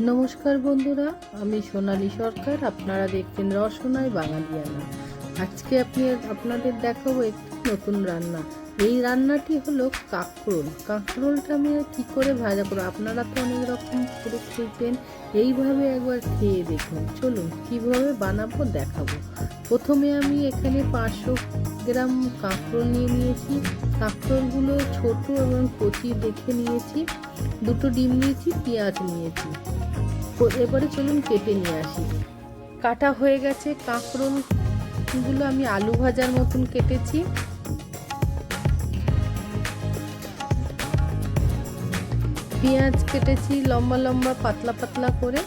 নমস্কার বন্ধুরা, আমি সোনালী সরকার, আপনারা দেখছেন রসনায় বাঙালিয়ানা। আজকে আপনি আপনাদের দেখাবো একটি নতুন রান্না। এই রান্নাটি হলো কাঁকরোল। কাঁকরোলটা আমি কি করে ভাজা করব? আপনারা তো অনেক রকম করে খেয়েছেন এইভাবে একবার খেয়ে দেখুন। চলুন, কীভাবে বানাবো দেখাবো। প্রথমে আমি এখানে পাঁচশো গ্রাম কাঁকরোল নিয়ে নিয়েছি। কাঁকরোলগুলো ছোট এবং কচি দেখে নিয়েছি। দুটো ডিম নিয়েছি, পেঁয়াজ নিয়েছি। এবারে চলুন কেটে নিয়ে আসি। কাটা হয়ে গেছে কাঁকরোলগুলো আমি আলু ভাজার মতন কেটেছি। পেঁয়াজ কেটেছি লম্বা লম্বা পাতলা পাতলা করে।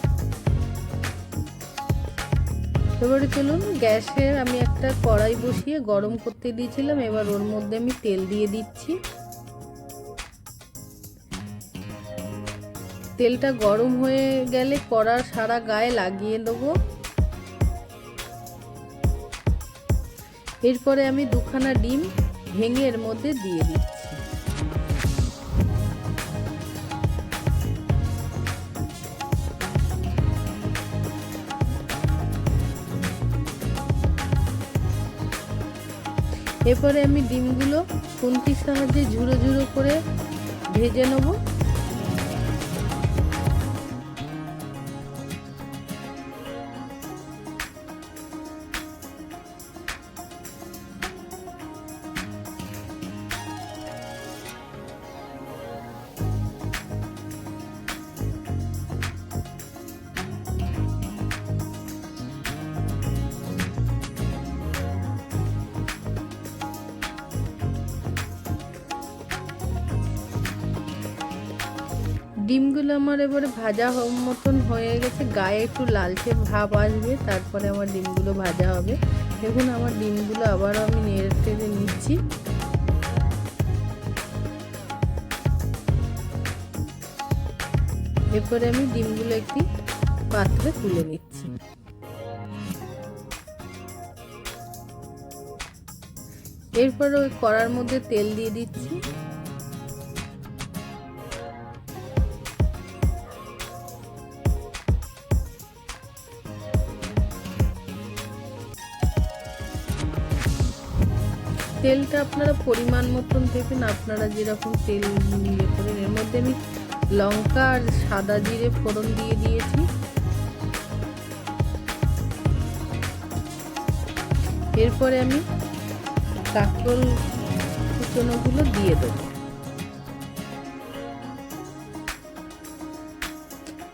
এবারে চলুন গ্যাসের আমি একটা কড়াই বসিয়ে গরম করতে দিয়েছিলাম। এবার ওর মধ্যে আমি তেল দিয়ে দিচ্ছি। তেলটা গরম হয়ে গেলে কড়ার সারা গায়ে লাগিয়ে দেবো। এরপরে আমি দুখানা ডিম ভেঙে এর মধ্যে দিয়ে দিচ্ছি। এরপরে আমি ডিমগুলো খুন্তির সাহায্যে ঝুড়ো ঝুড়ো করে ভেজে নেব। ডিমগুলো আমার এবারে ভাজা মতন হয়ে গেছে। গায়ে একটু লালচে ভাব আসবে, তারপরে আমার ডিমগুলো ভাজা হবে। দেখুন, আমার ডিমগুলো আবারও আমি নেড়ে টেড়ে নিচ্ছি। এরপরে আমি ডিমগুলো একটি পাত্রে তুলে নিচ্ছি। এরপর ওই কড়ার মধ্যে তেল দিয়ে দিচ্ছি। তেলটা আপনারা পরিমাণ মতন দেবেন, আপনারা যেরকম তেল ইয়ে করেন এর মধ্যে আমি লঙ্কা আর সাদা জিরে ফোড়ন দিয়ে দিয়েছি। এরপরে আমি কাঁকরোল কুচনোগুলো দিয়ে দেবো।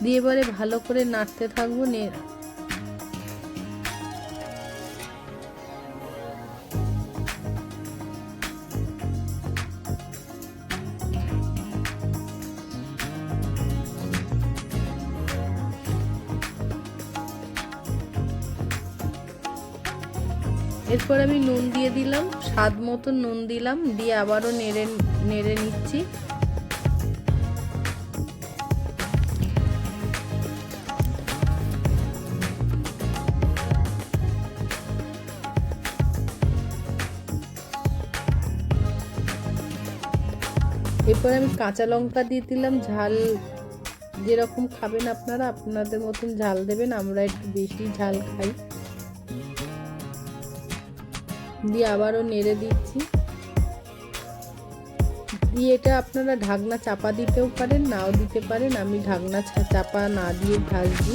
দিয়ে এবারে ভালো করে নাড়তে থাকব এরপর আমি নুন দিয়ে দিলাম, স্বাদ মতো নুন দিলাম, দিয়ে আবারও নেড়ে নেড়ে নিচ্ছি। এরপর আমি কাঁচা লঙ্কা দিয়ে দিলাম, ঝাল যেরকম খাবেন আপনারা, আপনাদের মতন ঝাল দেবেন, আমরা একটু বেশি ঝাল খাই। দিয়ে আবারও নেড়ে দিচ্ছি। দিয়ে এটা আপনারা ঢাকনা চাপা দিতেও পারেন, নাও দিতে পারেন। আমি ঢাকনা চাপা না দিয়ে ভাজছি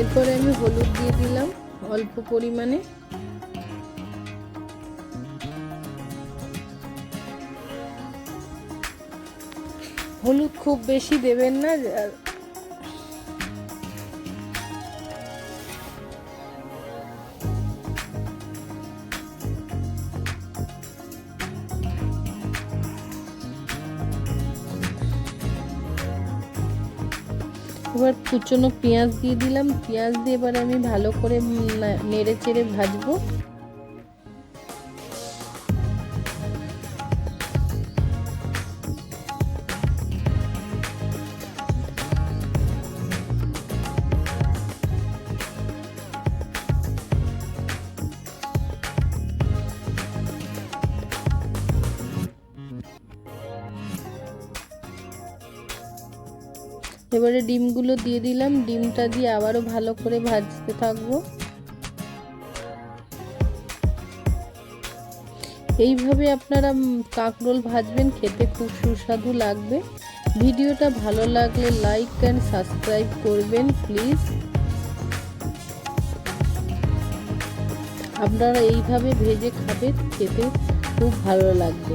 এরপরে আমি হলুদ দিয়ে দিলাম অল্প পরিমাণে। হলুদ খুব বেশি দেবেন না এবার কুচনো পেঁয়াজ দিয়ে দিলাম। পেঁয়াজ দিয়ে এবার আমি ভালো করে নেড়ে চেড়ে ভাজবো। এবারে ডিমগুলো দিয়ে দিলাম। ডিমটা দিয়ে আবারও ভালো করে ভাজতে থাকব। এইভাবে আপনারা কাঁকরোল ভাজবেন, খেতে খুব সুস্বাদু লাগবে। ভিডিওটা ভালো লাগলে লাইক অ্যান্ড সাবস্ক্রাইব করবেন প্লিজ আপনারা এইভাবে ভেজে খাবেন, খেতে খুব ভালো লাগবে।